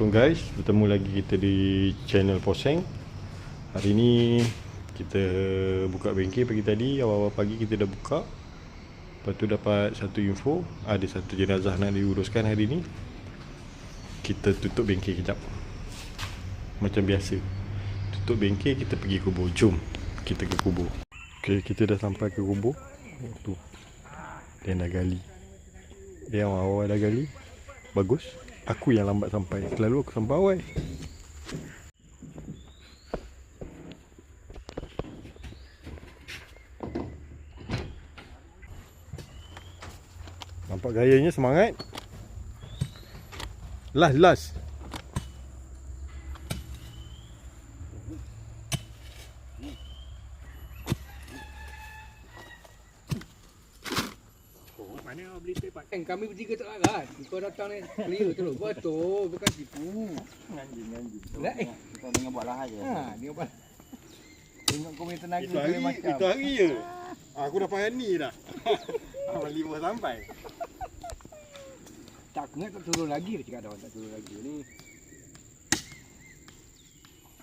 Assalamualaikum guys, bertemu lagi kita di channel Poseng. Hari ni kita buka bengkel pagi tadi, awal-awal pagi kita dah buka. Lepas tu dapat satu info, ada satu jenazah nak diuruskan hari ni. Kita tutup bengkel kejap. Macam biasa. Tutup bengkel, kita pergi kubur, jom Kita ke kubur. Okay, kita dah sampai ke kubur. Tu. Dia dah gali. Dia yang awal dah gali. Bagus Aku yang lambat sampai. Selalu aku sampai awal. Nampak gayanya semangat? Last last Mana awak beli paper? Kan kami bertiga tak larat. Kau datang ni clear tu. Betul, bukan tipu. Anjing-anjing. Lah, eh. Kita dengan buat lah aja. Ha, dia apa? Tengok kau punya tenaga Itu hari, macam. itu hari je Aku dah pakai ni dah Awal lima sampai Tak kena tak turun lagi dia cakap dah tak turun lagi ni.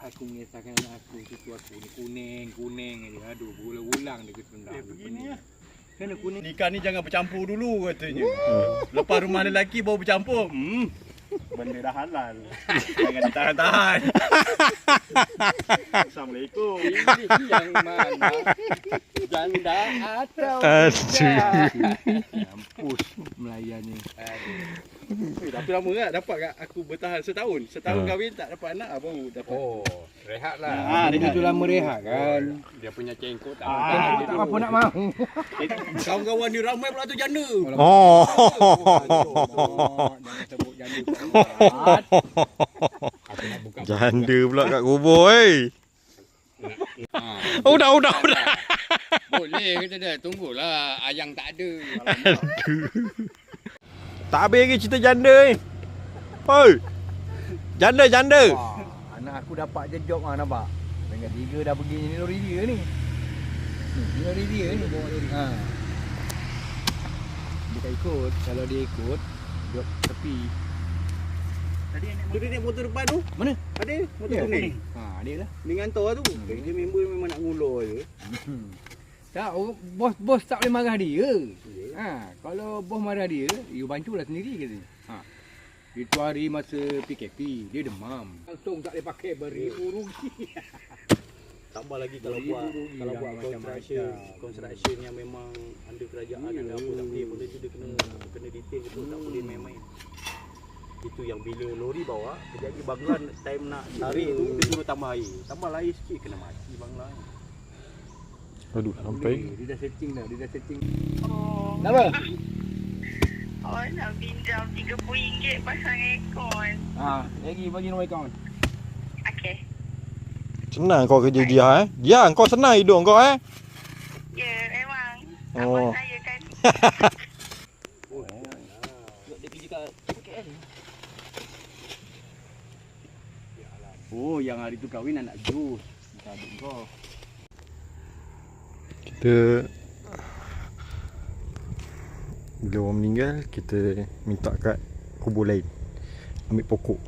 Aku menyesalkan anak aku cucu aku ni kuning kuning aja. Aduh, berulang-ulang dia kata tendang. Eh, begini lah. Kan kuning. Nikah ni jangan bercampur dulu katanya. Lepas rumah lelaki baru bercampur. Hmm. Benda dah halal. jangan ditahan-tahan. Assalamualaikum. Ini yang mana? Janda atau Aduh. tidak? Mampus melayani. Aduh. Eh, tapi lama tak dapat kat aku bertahan setahun. Setahun Ha. kahwin tak dapat anak baru dapat. Oh, rehat lah. Ah, Dia tu lama rehat kan. Dia punya cengkok tak Ah, makan. tak apa nak mahu. Eh, Kawan-kawan ni ramai pula tu janda. Oh Jangan sebut janda. Pula kat kubur eh Udah udah udah Boleh kita dah tunggulah ayang tak ada. Tak habis lagi cerita janda ni Oi Janda janda Wah, aku dapat je job ah nampak. Dengan tiga dah pergi ni lori dia ni. Ni ni lori dia ni bawa lori. Ha. Dia tak ikut. Kalau dia ikut, job tepi. Tadi Tu dia naik motor depan tu. Mana? Ada motor Ya. kuning. Ha, dia lah. Dengan tor tu. Dia member memang nak ngulur je. Hmm. Tak, orang- bos-bos tak boleh marah dia. Ha, kalau bos marah dia, you bantulah sendiri kata. Itu hari masa PKP, dia demam. Langsung tak boleh pakai beribu rugi. Tambah lagi kalau Beribu buat rugi kalau buat construction, construction yang memang under kerajaan Ya. ada apa tak boleh benda tu dia kena kena detail betul tak boleh main-main. Itu yang bila lori bawa, jadi banglan time nak tarik tu dia suruh tambah air. Tambah air sikit kena mati banglan. Aduh sampai Dia dah setting dah, dia dah setting. Oh, Kenapa? Oh nak pinjam RM30 pasang aircon. Ha, lagi bagi nombor akaun. Okey. Senang kau kerja dia eh Dia kau senang hidup kau eh Ya, memang. Oh. Abang saya kan. Dia kerja kat KL. Oh, yang hari tu kahwin anak jus. Tak adik kau. Kita Bila orang meninggal Kita minta kat kubur lain Ambil pokok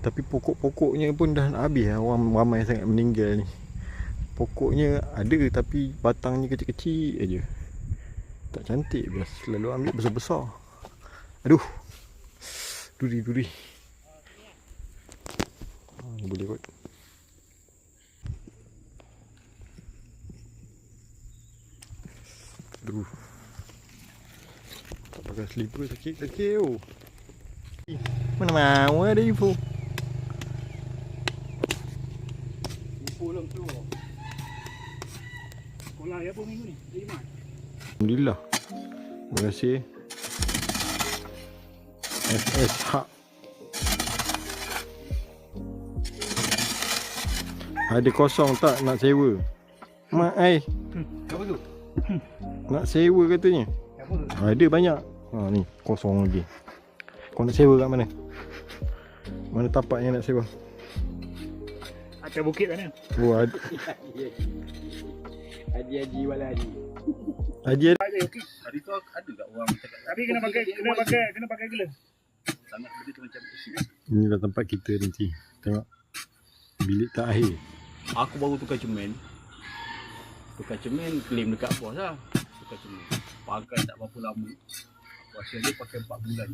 Tapi pokok-pokoknya pun dah nak habis lah Orang ramai sangat meninggal ni Pokoknya ada tapi batangnya kecil-kecil aja. Tak cantik biasa selalu ambil besar-besar. Aduh. Duri-duri. Ha, boleh kot. Aduh. Pakai slipper sakit-sakit oh. Mana mau ada info. Info long tu. Sekolah ya apa minggu ni? Alhamdulillah. Terima kasih. FS Hak. Ada kosong tak nak sewa? Mak ai, Apa tu? nak sewa katanya. Apa tu? Ada banyak. Ha ni kosong lagi. Kau nak sewa kat mana? Mana tapak yang nak sewa? Atas bukit mana? Oh, ada. Haji-haji wala haji. Haji ada. Hari tu ada tak orang cakap Tapi kena pakai kena pakai kena pakai gelas. sangat benda tu macam. Inilah tempat kita nanti. Tengok. Bilik terakhir. Aku baru tukar cermin. Tukar cermin claim dekat bos lah. Tukar cermin. Pakai tak berapa lama. Aku rasa dia pakai 4 bulan.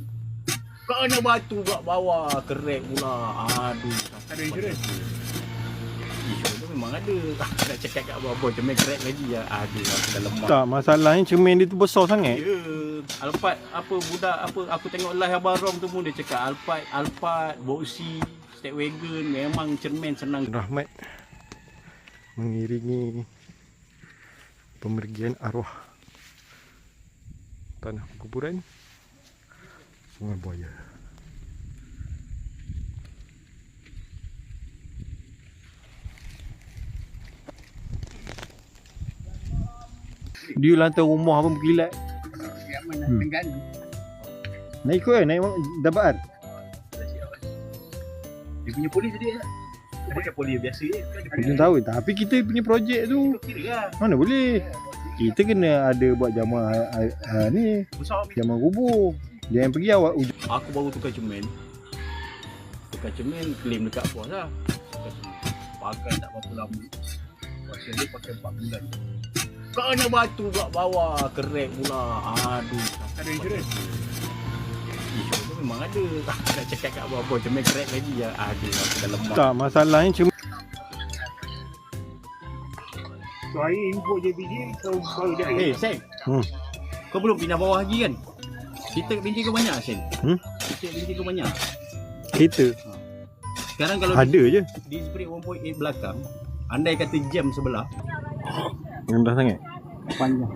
Kena batu kat bawah. Kerek pula. Aduh. Ada insurans? Insurans tu memang ada. Nak cakap kat. Bos cermin kerek lagi ya. Aduh. Aku dah lemah. Tak, masalahnya cermin dia tu besar sangat. Ya. Alphard apa budak apa aku tengok live Abang Rom tu pun dia cakap Alphard, Alphard, Boxy, Stepwagon memang cermin senang. Rahmat mengiringi pemergian arwah tanah kuburan Sungai Buaya. Dia lantai rumah pun berkilat. Hmm. Nak ikut kan? Naik dapat Dia punya polis dia dia pakai polis biasa je. Kan dia tahu Tapi kita punya projek tu lah. Mana boleh Kita kena ada buat jamaah ah, ah, ni Jamaah kubur Dia yang pergi awak ujung Aku baru tukar cermin. Tukar cermin claim dekat bos lah. Tukar cermin. Pakai tak berapa lama. Rasa dia pakai 4 bulan. Kena batu kat bawah. Kerek pula. Aduh. Ada insurans? Insurans tu memang ada. Nak cakap kat. Bos cermin kerek lagi ya. Aduh. Aku dah lemah. Tak masalahnya cuma So hari info JPJ kau baru dah Eh, Sen. Hmm. Kau belum pindah bawah lagi kan? Kita binti kau banyak, Sen? Hmm? Kita binti kau banyak. Kereta Sekarang kalau Ada je di spray 1.8 belakang, andai kata jam sebelah, Rendah sangat panjang.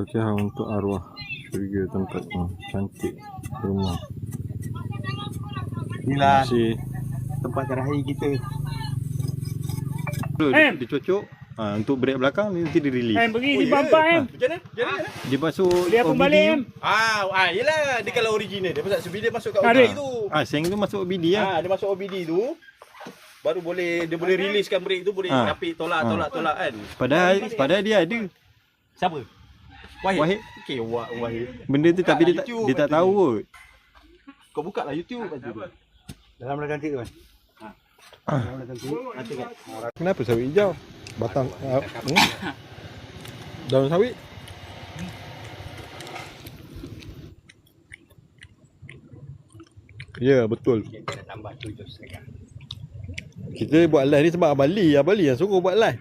Al-Fatihah untuk arwah Syurga tempat ni Cantik Rumah Inilah kasih tempat terakhir kita. Dia, dia cocok ha, Untuk brek belakang Nanti dia release Em pergi di bampak em. Macam mana? Macam mana? Dia masuk Dia pun balik em. Ah, ah, yelah. Dia kalau original dia pasal sebelum dia masuk kat. OBD tu. Ah, Seng tu masuk OBD lah Ah, dia masuk OBD tu. Baru boleh dia boleh releasekan brake tu boleh Ah. rapid tolak Ah. tolak tolak kan. Padahal Padahal dia ada Siapa? Wahid. Wahid. Okey, Wah, Wahid. Benda tu tapi dia tak, YouTube dia tak tahu kot Kau buka lah YouTube kat situ. Dalam dah cantik tu kan. Dalam dah cantik. Nanti kan. Kenapa sawit hijau? Batang uh, hmm? Daun sawit Ya betul Kita tambah 7 setengah. Kita buat live ni sebab Abang Lee Abang Lee yang suruh buat live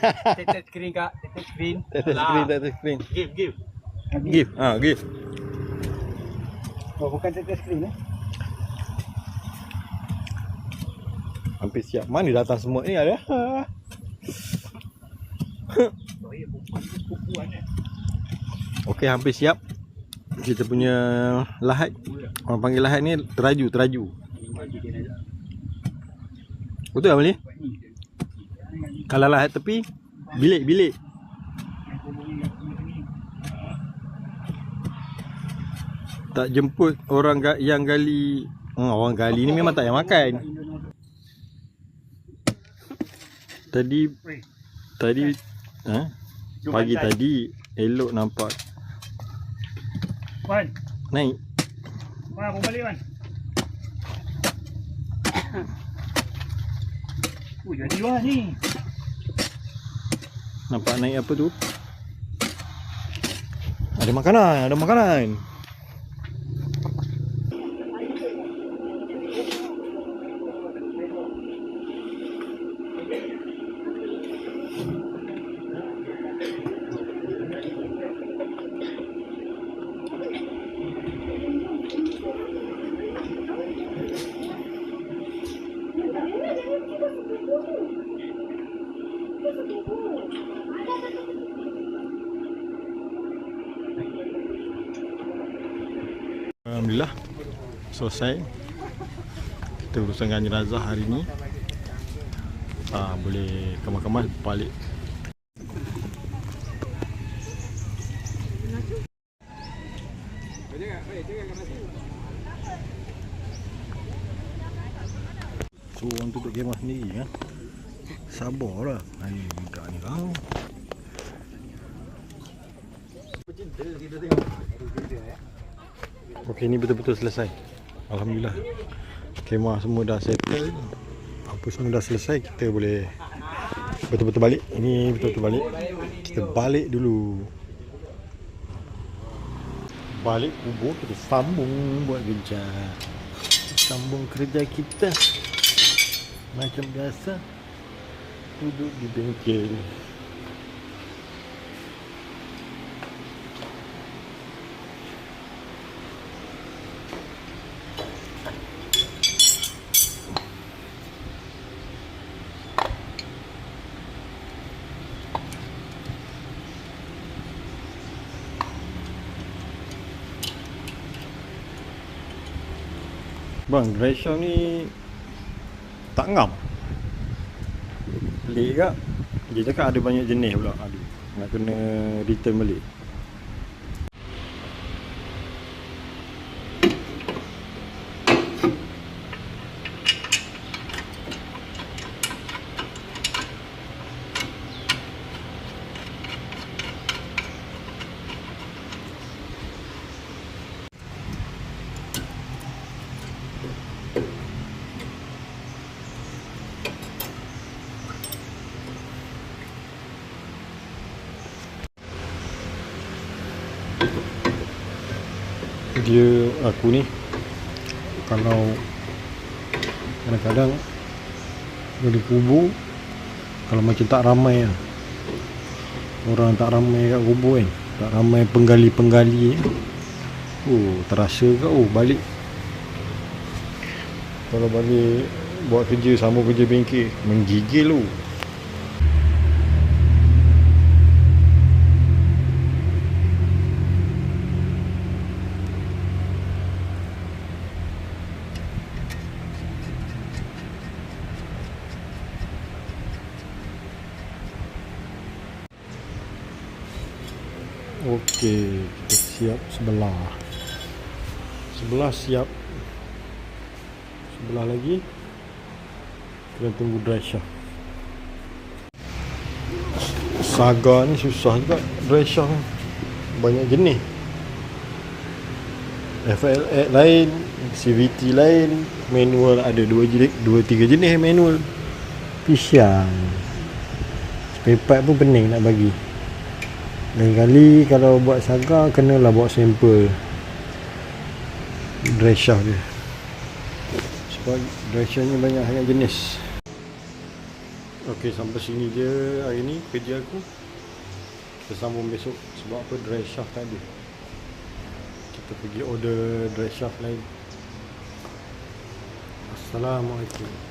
Tetet screen kak, tetet screen. Tetes screen Tetes screen. Give, give. Give. Ha, give. Oh, bukan tetet screen eh. Hampir siap. Mana datang semua ni ada Okey hampir siap. Kita punya lahat. Orang panggil lahat ni teraju Teraju. Betul tak boleh? Kalau lahat tepi Bilik bilik. Tak jemput orang ga- yang gali. Hmm, Orang gali ni memang tak payah makan. Tadi Tadi ha? Pagi tadi Elok nampak. Wan, Naik. Mana pun balik Wan. Oh, jadi wah ni. Nampak naik apa tu? Ada makanan Ada makanan Alhamdulillah Selesai Kita urusan jenazah hari ni ah, Boleh kemas-kemas balik Suruh orang tutup kemah sendiri ya. Sabarlah. Ha ni budak ni kau. Okey ni betul-betul selesai. Alhamdulillah. Kemah semua dah settle. Apa semua dah selesai kita boleh betul-betul balik. Ini betul-betul balik. Kita balik dulu. Balik kubur kita sambung buat kerja. Sambung kerja kita. Macam biasa. Duduk di bengkel. Bang, Gracia ni tak ngam. Pelik kak. Dia cakap ada banyak jenis pula. Aduh, nak kena return balik. Dia aku ni kalau kadang-kadang dari kubur kalau macam tak ramai lah. Orang tak ramai kat kubur kan tak ramai penggali-penggali oh terasa ke? Oh balik. Kalau balik buat kerja sama kerja bengkel menggigil tu Okey, kita siap sebelah. Sebelah siap. Sebelah lagi. Kita tunggu dry shaft. Saga ni susah juga dry shaft ni. Banyak jenis. FLX lain, CVT lain, manual ada dua jenis, dua tiga jenis manual. Pisang. Spare part pun pening nak bagi. Lain kali kalau buat saga kenalah buat sampel dry shaft dia. Sebab dry shaft ni banyak sangat jenis. Okey sampai sini je hari ni kerja aku. Kita sambung besok sebab apa dry shaft tak ada. Kita pergi order dry shaft lain. Assalamualaikum.